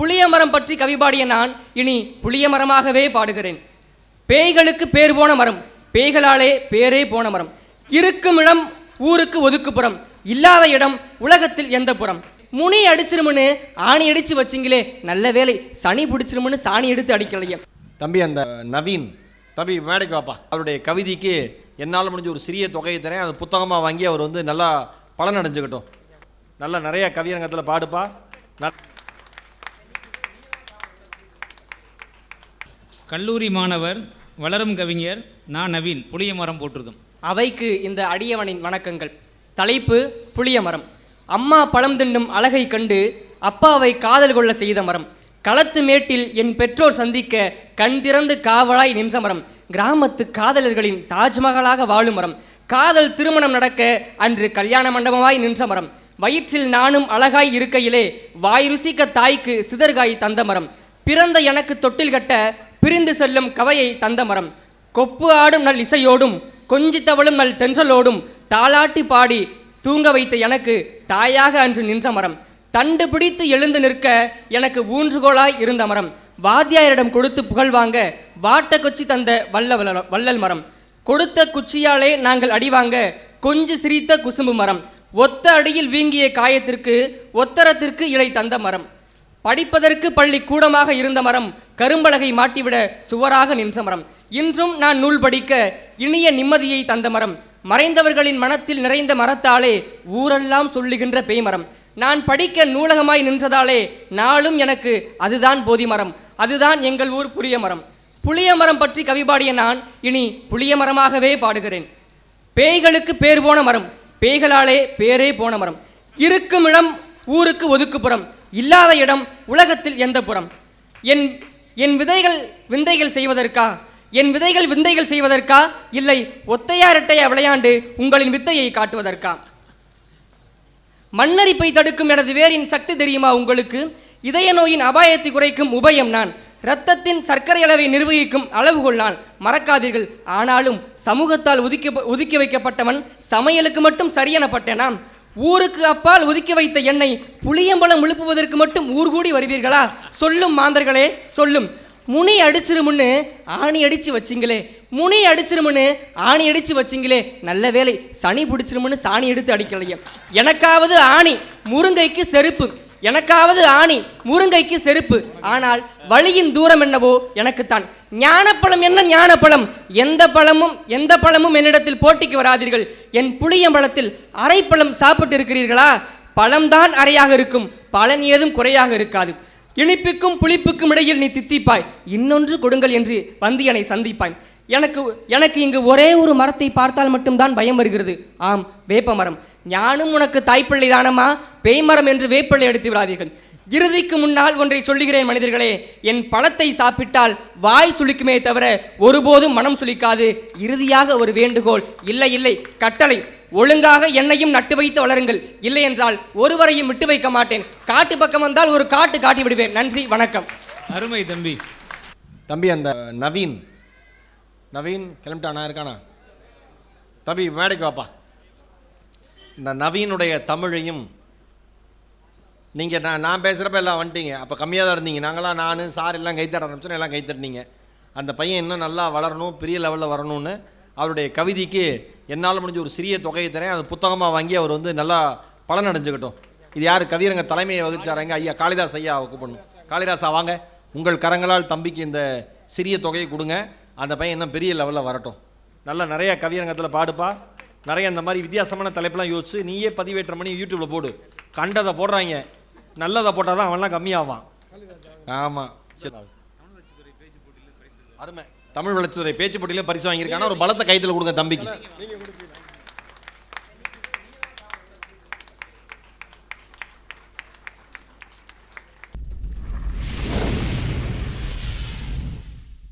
புளியமரம் பற்றி கவி பாடிய நான் இனி புளியமரமாகவே பாடுகிறேன். பேய்களுக்கு பேர் போன மரம் பேய்களாலே பேரே போன மரம். இருக்கும் இடம் ஊருக்கு ஒதுக்குப்புறம் இல்லாத இடம் உலகத்தில் எந்த புறம். முனி அடிச்சிருமுன்னு ஆணி அடிச்சு வச்சிங்களே நல்ல வேலை சனி பிடிச்சிருமுன்னு சாணி எடுத்து அடிக்கலையே. தம்பி அந்த நவீன் தம்பி மேடைக்கு வாப்பா. அவருடைய கவிதைக்கு என்னால் முடிஞ்ச ஒரு சிறிய தொகையை தரேன். அது புத்தகமாக வாங்கி அவர் வந்து நல்லா பலன் அடைஞ்சுக்கிட்டோம் நல்லா நிறையா கவியரங்கத்தில் பாடுப்பா. ந- கல்லூரி மாணவர் வளரும் கவிஞர் நான் நவீன் புளிய மரம் போற்றுதும். அவைக்கு இந்த அடியவனின் வணக்கங்கள். தலைப்பு புளிய மரம். அம்மா பழம் தின்னும் அழகை கண்டு அப்பாவை காதல் கொள்ள செய்த மரம். களத்து மேட்டில் என் பெற்றோர் சந்திக்க கண் திறந்து காவலாய் நின்ற மரம். கிராமத்து காதலர்களின் தாஜ்மஹாலாக வாழும் மரம். காதல் திருமணம் நடக்க அன்று கல்யாண மண்டபமாய் நின்ற மரம். வயிற்றில் நானும் அழகாய் இருக்கையிலே வாய் ருசிக்க தாய்க்கு சிதர்காய் தந்த மரம். பிறந்த எனக்கு தொட்டில் கட்ட பிரிந்து செல்லும் கவையை தந்த மரம். கொப்பு ஆடும் நல் இசையோடும் கொஞ்சி தவழும் நல் தென்றலோடும் தாளாட்டி பாடி தூங்க வைத்த எனக்கு தாயாக அன்று நின்ற மரம். தண்டு பிடித்து எழுந்து நிற்க எனக்கு ஊன்றுகோலாய் இருந்த மரம். வாத்தியாரிடம் கொடுத்து புகழ் வாங்க வாட்ட குச்சி தந்த வல்ல வல்ல- வள்ளல் மரம். கொடுத்த குச்சியாலே நாங்கள் அடிவாங்க கொஞ்சி சிரித்த குசும்பு மரம். ஒத்த அடியில் வீங்கிய காயத்திற்கு ஒத்தரத்திற்கு இலை தந்த மரம். படிப்பதற்கு பள்ளி கூடமாக இருந்த மரம் கரும்பலகை மாட்டிவிட சுவராக நின்ற மரம். இன்றும் நான் நூல் படிக்க இனிய நிம்மதியை தந்த மரம். மறைந்தவர்களின் மனத்தில் நிறைந்த மரத்தாலே ஊரெல்லாம் சொல்லுகின்ற பேய்மரம் நான் படிக்க நூலகமாய் நின்றதாலே நாளும் எனக்கு அதுதான் போதி மரம். அதுதான் எங்கள் ஊர் புளிய மரம். புளிய மரம் பற்றி கவி பாடிய நான் இனி புளிய மரமாகவே பாடுகிறேன். பேய்களுக்கு பேர் போன மரம். பேய்களாலே பேரே போன மரம். இருக்கும் இடம் ஊருக்கு ஒதுக்குப்புறம் இல்லாத இடம் உலகத்தில் எந்த புறம்? என் என் விதைகள் விந்தைகள் செய்வதற்கா? என் விதைகள் விந்தைகள் செய்வதற்கா? இல்லை ஒத்தையாரட்டைய விளையாண்டு உங்களின் வித்தையை காட்டுவதற்கா? மண்ணரிப்பை தடுக்கும் எனது வேரின் சக்தி தெரியுமா உங்களுக்கு? இதய நோயின் அபாயத்தை குறைக்கும் உபயம் நான். இரத்தத்தின் சர்க்கரை அளவை நிர்வகிக்கும் அளவுகோல் நான். மறக்காதீர்கள். ஆனாலும் சமூகத்தால் ஒதுக்கி ஒதுக்கி வைக்கப்பட்டவன் சமையலுக்கு மட்டும் சரியெனப்பட்டேனாம். ஊருக்கு அப்பால் ஒதுக்கி வைத்த என்னை புளியம்பழம் எழுப்புவதற்கு மட்டும் ஊர் கூடி வருவீர்களா? சொல்லும் மாந்தர்களே சொல்லும். முனி அடிச்சிருமுன்னு ஆணி அடித்து வச்சிங்களே. முனி அடிச்சிருமுன்னு ஆணி அடித்து வச்சிங்களே. நல்ல வேலை சனி பிடிச்சிருமுன்னு சாணி எடுத்து அடிக்கலையே. எனக்காவது ஆணி முருங்கைக்கு செருப்பு. எனக்காவது ஆணி முருங்கைக்கு செருப்பு. ஆனால் வழியின் தூரம் என்னவோ எனக்குத்தான். ஞானப்பழம் என்ன ஞானப்பழம்? எந்த பழமும் எந்த பழமும் என்னிடத்தில் போட்டிக்கு வராதீர்கள். என் புளியம்பழத்தில் அரைப்பழம் சாப்பிட்டு இருக்கிறீர்களா பழம்தான் அறையாக இருக்கும். பலன் ஏதும் குறையாக இருக்காது. இனிப்புக்கும் புளிப்புக்கும் இடையில் நீ தித்திப்பாய். இன்னொன்று கொடுங்கள் என்று வந்து என்னை சந்திப்பாய் எனக்கு எனக்கு இங்கு ஒரே ஒரு மரத்தை பார்த்தால் மட்டும்தான் பயம் வருகிறது. ஆம் வேப்ப மரம். ஞானும் உனக்கு தாய்ப்பிள்ளை தானம்மா? பேய்மரம் என்று வேப்பிள்ளை எடுத்து விடாதீர்கள். இறுதிக்கு முன்னால் ஒன்றை சொல்லுகிறேன் மனிதர்களே என் பழத்தை சாப்பிட்டால் வாய் சுளிக்குமே தவிர ஒருபோதும் மனம் சுளிக்காது. இறுதியாக ஒரு வேண்டுகோள். இல்லை இல்லை கட்டளை. ஒழுங்காக என்னையும் நட்டு வைத்து வளருங்கள். இல்லை என்றால் ஒருவரையும் விட்டு வைக்க மாட்டேன். காட்டு பக்கம் வந்தால் ஒரு காட்டு காட்டி விடுவேன். நன்றி வணக்கம். அருமை தம்பி. தம்பி அந்த நவீன் நவீன் கிளம்பிட்டானா இருக்கானா? தம்பி மேடைக்கு வாப்பா. இந்த நவீனுடைய தமிழையும் நீங்கள் நான் நான் பேசுகிறப்ப எல்லாம் வந்துட்டீங்க. அப்போ கம்மியாக தான் இருந்தீங்க. நாங்களாம் நான் சார் எல்லாம் கைத்தட ஆரம்பிச்சோம் எல்லாம் கைத்தட்டினீங்க. அந்த பையன் இன்னும் நல்லா வளரணும் பெரிய லெவலில் வரணும்னு அவருடைய கவிதைக்கு என்னால் முடிஞ்ச ஒரு சிறிய தொகையை தரேன். அது புத்தகமாக வாங்கி அவர் வந்து நல்லா பலன் அடைஞ்சுக்கிட்டோம். இது யார்? கவியரங்க தலைமையை வகிச்சாரங்க ஐயா காளிதாஸ் ஐயா கூப்பிடணும். காளிதாஸா வாங்க. உங்கள் கரங்களால் தம்பிக்கு இந்த சிறிய தொகையை கொடுங்க. அந்த பையன் இன்னும் பெரிய லெவலில் வரட்டும். நல்லா நிறைய கவியரங்கத்தில் பாடுப்பா. நிறைய இந்த மாதிரி வித்தியாசமான தலைப்பெல்லாம் யோசிச்சு நீயே பதிவேற்றம் பண்ணி யூடியூப்பில் போடு. கண்டதை போடுறாங்க. நல்லதை போட்டால் தான் அவன்லாம் கம்மியாவான். ஆமாம் சரி அருமை. தமிழ் வளர்ச்சித்துறை பேச்சு போட்டியில பரிசு வாங்கியிருக்கானா? ஒரு பலத்தை கைத்தில் கொடுங்க தம்பிக்கு.